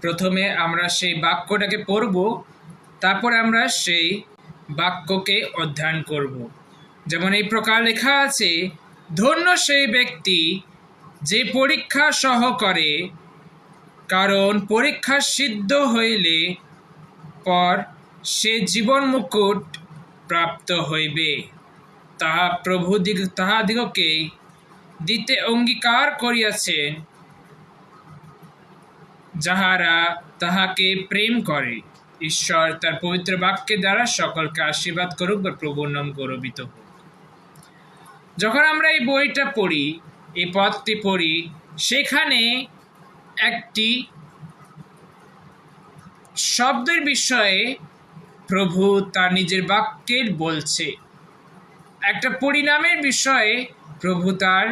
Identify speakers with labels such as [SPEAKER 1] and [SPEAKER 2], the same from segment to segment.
[SPEAKER 1] প্রথমে আমরা সেই বাক্যটাকে পড়ব, তারপরে আমরা সেই বাক্যকে অধ্যয়ন করব। যেমন এই প্রকার লেখা আছে, ধন্য সেই ব্যক্তি যে পরীক্ষা সহ করে, কারণ পরীক্ষা সিদ্ধ হইলে পর সে জীবন মুকুট প্রাপ্ত হইবে। তাহা প্রভু দিগ তাহাদিগকে দিতে অঙ্গীকার করিয়াছেন যাহারা তাহাকে প্রেম করে, ঈশ্বর তার পবিত্র বাক্যের দ্বারা সকলকে আশীর্বাদ করুক বা প্রভুর নাম গৌরবিত হোক। যখন আমরা এই বইটা পড়ি, এই পথটি পড়ি, সেখানে একটি শব্দের বিষয়ে প্রভু তার নিজের বাক্যের বলছে। একটা পরিণামের বিষয়ে প্রভু তার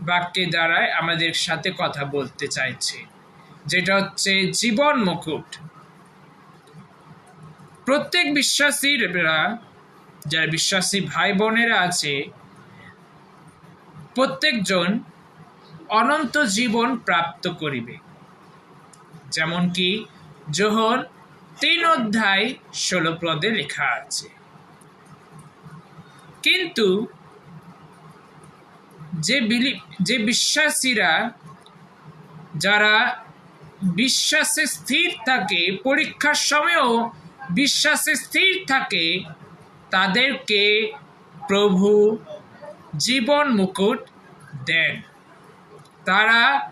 [SPEAKER 1] বাক্যের দ্বারায় আমাদের সাথে কথা বলতে চাইছে। যেটা হচ্ছে জীবন মুকুট। প্রত্যেক বিশ্বাসীরা যারা বিশ্বাসী ভাই বোনেরা আছে, প্রত্যেকজন অনন্ত জীবন প্রাপ্ত করিবে। যেমন কি যোহর তিন অধ্যায় ষোলো পদে লেখা আছে। কিন্তু যে বিশ্বাসীরা, যারা বিশ্বাসে স্থির থাকে, পরীক্ষার সময়ও বিশ্বাসে স্থির থাকে, তাদেরকে প্রভু জীবন মুকুট দেন। তারা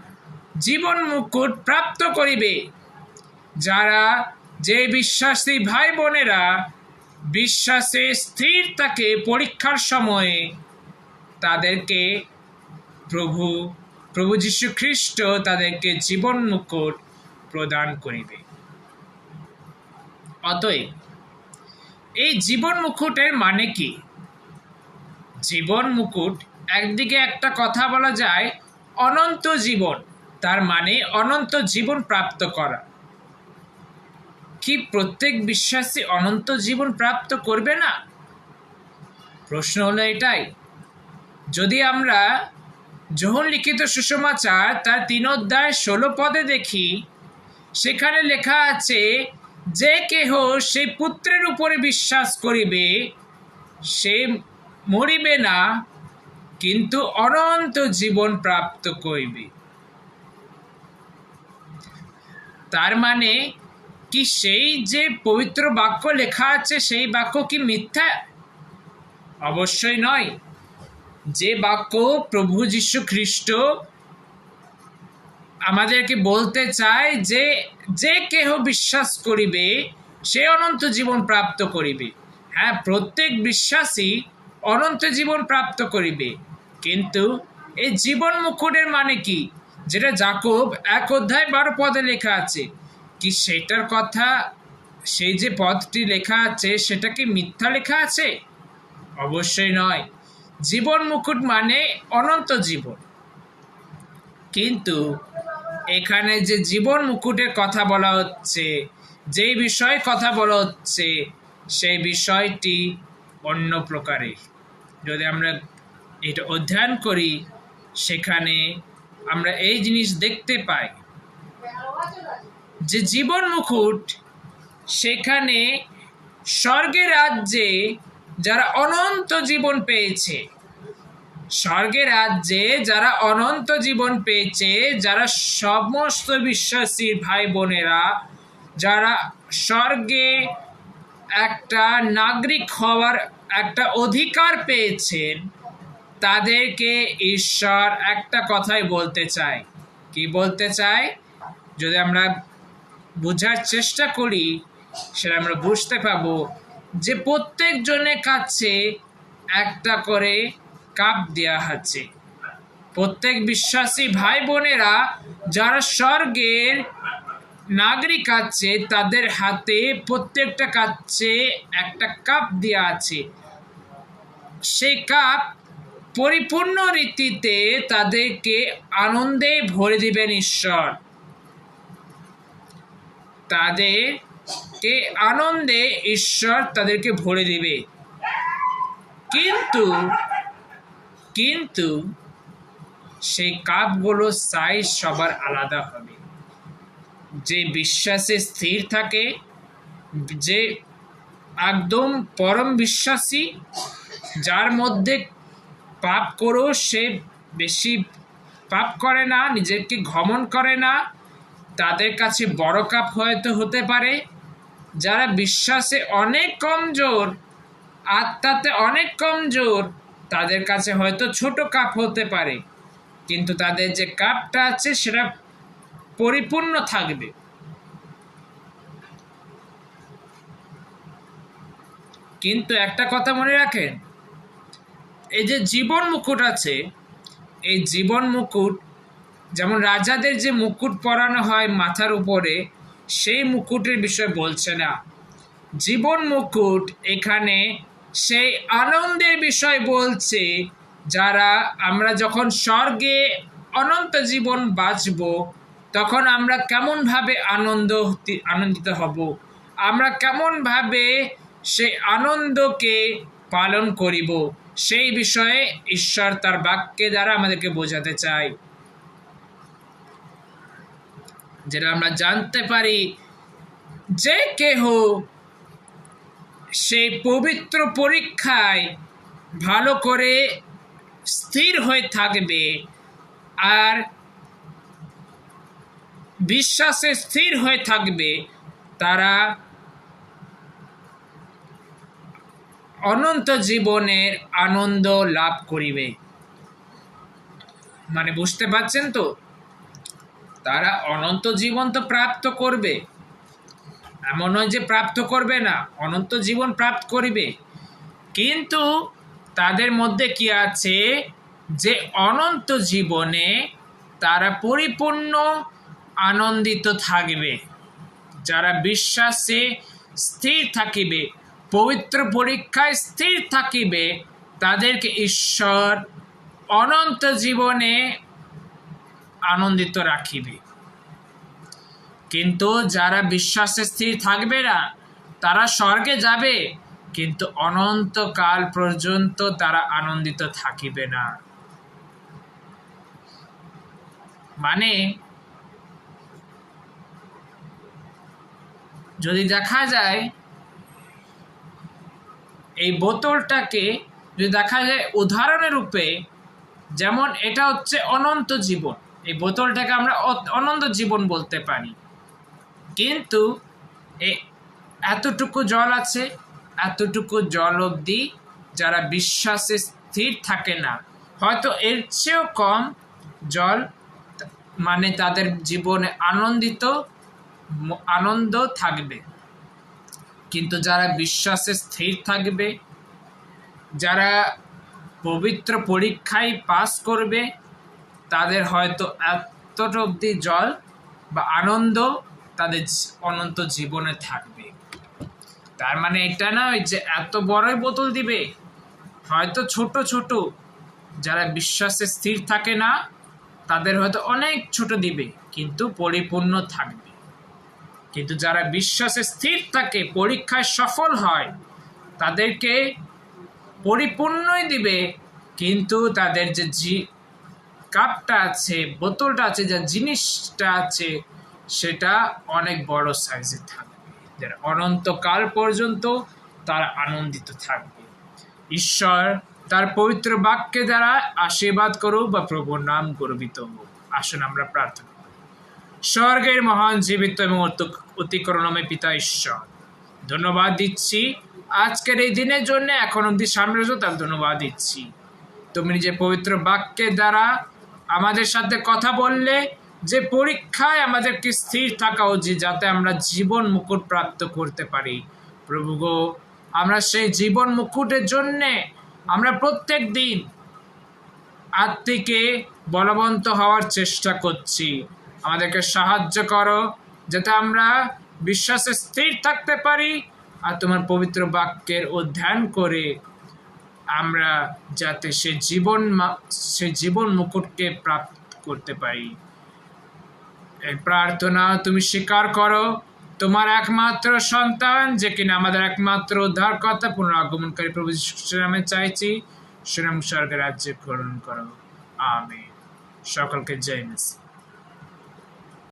[SPEAKER 1] জীবন মুকুট প্রাপ্ত করিবে। যারা যে বিশ্বাসী ভাই বোনেরা বিশ্বাসে স্থির থাকে, পরীক্ষার সময়ে তাদেরকে প্রভু প্রভু যীশু খ্রিস্ট তাদেরকে জীবন মুকুট প্রদান করিবে। অতএব, এই জীবন মুকুটের মানে কি? জীবন মুকুট, একদিকে একটা কথা বলা যায়, অনন্ত জীবন, তার মানে অনন্ত জীবন প্রাপ্ত করা। কি প্রত্যেক বিশ্বাসী অনন্ত জীবন প্রাপ্ত করবে না? প্রশ্ন হলো এটাই। যদি আমরা যোহন লিখিত সুসমাচার তার তিন অধ্যায় ষোলো পদে দেখি, সেখানে লেখা আছে, যে কেহ সেই পুত্রের উপরে বিশ্বাস করিবে, সে মরিবে না, কিন্তু অনন্ত জীবন প্রাপ্ত করিবে। তার মানে কি সেই যে পবিত্র বাক্য লেখা আছে, সেই বাক্য কি মিথ্যা? অবশ্যই নয়। যে বাক্য প্রভু যীশু খ্রিস্ট আমাদেরকে বলতে চায় যে যে কেহ বিশ্বাস করিবে, সে অনন্ত জীবন প্রাপ্ত করিবে। হ্যাঁ প্রত্যেক বিশ্বাসী অনন্ত জীবন প্রাপ্ত করিবে। কিন্তু এই জীবন মুকুটের মানে কি? যেটা জাকব এক অধ্যায় বারো পদে লেখা আছে। কি সেটার কথা? সেই যে পদটি লেখা আছে, সেটা কি মিথ্যা লেখা আছে? অবশ্যই নয়। জীবন মুকুট মানে অনন্ত জীবন। কিন্তু এখানে যে জীবন মুকুটের কথা বলা হচ্ছে, যেই বিষয়ে কথা বলা হচ্ছে, সেই বিষয়টি অন্য প্রকারের। যদি আমরা এটা অধ্যয়ন করি, সেখানে আমরা এই জিনিস দেখতে পাই যে জীবন মুকুট সেখানে স্বর্গের রাজ্যে যারা অনন্ত জীবন পেয়েছে স্বর্গের রাজ্যে যারা অনন্ত জীবন পেয়েছে, যারা সমস্ত বিশ্বাসীর ভাই বোনেরা, যারা স্বর্গে একটা নাগরিক হওয়ার একটা অধিকার পেয়েছেন তাদেরকে ঈশ্বর একটা কথাই বলতে চায়। কি বলতে চায়? যদি আমরা বোঝার চেষ্টা করি, সেটা আমরা বুঝতে পাবো যে প্রত্যেকজনের কাছে একটা করে কাপ দেওয়া আছে প্রত্যেক বিশ্বাসী ভাই বোনেরা যারা স্বর্গের নাগরিক আছে, তাদের হাতে প্রত্যেকটা কাছে একটা কাপ দেওয়া আছে। সেই কাপ পরিপূর্ণ রীতিতে তাদেরকে আনন্দে ভরে দিবেন ঈশ্বর। তাদেরকে আনন্দে ঈশ্বর তাদেরকে ভরে দিবে। কিন্তু কিন্তু সেই কাপগুলো সাইজ সবার আলাদা হবে। যে বিশ্বাসে স্থির থাকে, যে একদম পরম বিশ্বাসী, যার মধ্যে পাপ করো, সে বেশি পাপ করে না, নিজেকে ঘমন করে না, তাদের কাছে বড় কাপ হয়তো হতে পারে। যারা বিশ্বাসে অনেক কমজোর, আত্মাতে অনেক কমজোর তাদের কাছে হয়তো ছোট কাপ হতে পারে, কিন্তু তাদের যে কাপটা আছে সেটা পরিপূর্ণ থাকবে। কিন্তু একটা কথা মনে রাখেন, এই যে জীবন মুকুট আছে, এই জীবন মুকুট, যেমন রাজাদের যে মুকুট পরানো হয় মাথার উপরে, সেই মুকুটের বিষয় বলছে না। জীবন মুকুট এখানে সেই আনন্দের বিষয় বলছে যারা আমরা যখন স্বর্গে অনন্ত জীবন বাঁচব, তখন আমরা কেমনভাবে আনন্দ আনন্দিত হব? আমরা কেমনভাবে সেই আনন্দকে পালন করিব? সেই বিষয়ে ঈশ্বর তার বাক্যে দ্বারা আমাদেরকে বোঝাতে চায়। যেটা আমরা জানতে পারি যে কেহ সেই পবিত্র পরীক্ষায় ভালো করে স্থির হয়ে থাকবে আর বিশ্বাসে স্থির হয়ে থাকবে, তারা অনন্ত জীবনের আনন্দ লাভ করিবে। মানে বুঝতে পারছেন তো? তারা অনন্ত জীবন তো প্রাপ্ত করবে। এমন নয় যে প্রাপ্ত করবে না, অনন্ত জীবন প্রাপ্ত করিবে। কিন্তু তাদের মধ্যে কি আছে? যে অনন্ত জীবনে তারা পরিপূর্ণ আনন্দিত থাকবে, যারা বিশ্বাসে স্থির থাকিবে, পবিত্র পরীক্ষায় স্থির থাকিবে, তাদেরকে ঈশ্বর অনন্ত জীবনে আনন্দিত রাখিবে। কিন্তু যারা বিশ্বাসে স্থির থাকবে না, তারা স্বর্গে যাবে। কিন্তু অনন্তকাল পর্যন্ত তারা আনন্দিত থাকিবে না। মানে যদি দেখা যায়, এই বোতলটাকে যদি দেখা যায় উদাহরণের রূপে, যেমন এটা হচ্ছে অনন্ত জীবন। এই বোতলটাকে আমরা অনন্ত জীবন বলতে পারি। কিন্তু এতটুকু জল আছে, এতটুকু জল অবধি যারা বিশ্বাসে স্থির থাকে না, হয়তো এর চেয়েও কম জল মানে তাদের জীবনে আনন্দিত আনন্দ থাকবে। কিন্তু যারা বিশ্বাসে স্থির থাকবে, যারা পবিত্র পরীক্ষায় পাস করবে, তাদের হয়তো এতটা অবধি জল বা আনন্দ তাদের অনন্ত জীবনে থাকবে। তার মানে এটা না যে এত বড়ই বোতল দিবে। হয়তো ছোট ছোট, যারা বিশ্বাসে স্থির থাকে না, তাদের হয়তো অনেক ছোট দিবে, কিন্তু পরিপূর্ণ থাকবে। কিন্তু যারা বিশ্বাসে স্থির থাকে, পরীক্ষায় সফল হয়, তাদেরকে পরিপূর্ণই দিবে, কিন্তু তাদের যে জি, কাপটা আছে, বোতলটা আছে, যা জিনিসটা আছে সেটা অনেক বড় সাইজে থাকবে। যারা অনন্তকাল পর্যন্ত তারা আনন্দিত থাকবে। ঈশ্বর তার পবিত্র বাক্যে দ্বারা আশীর্বাদ করুক বা প্রভুর নাম গর্বিত হোক। আসুন আমরা প্রার্থনা করি। স্বর্গের মহান জীবিত এবং অতিক্রমে পিতা ঈশ্বর, ধন্যবাদ দিচ্ছি। আজকের এই দিনের জন্য এখন অব্দি সাম্রাজ্য তার ধন্যবাদ দিচ্ছি। তুমি নিজে পবিত্র বাক্যের দ্বারা আমাদের সাথে কথা বললে যে পরীক্ষায় আমাদেরকে স্থির থাকা উচিত যাতে আমরা জীবন মুকুট প্রাপ্ত করতে পারি। প্রভু গো, আমরা সেই জীবন মুকুটের জন্যে আমরা প্রত্যেক দিন আত্মিকে বলবন্ত হওয়ার চেষ্টা করছি। আমাদেরকে সাহায্য করো যাতে আমরা বিশ্বাসে স্থির থাকতে পারি আর তোমার পবিত্র বাক্যের অধ্যয়ন করে আমরা যাতে সে জীবন সে জীবন মুকুটকে প্রাপ্ত করতে পারি। এই প্রার্থনা তুমি স্বীকার করো। তোমার একমাত্র সন্তান, যে কিনা আমাদের একমাত্র উদ্ধারকর্তা পুনরাগমনকারী প্রভু নামে চাইছি। শ্রীরাম স্বর্গের রাজ্যে গ্রহণ করো। আমি সকলকে জয় মেসি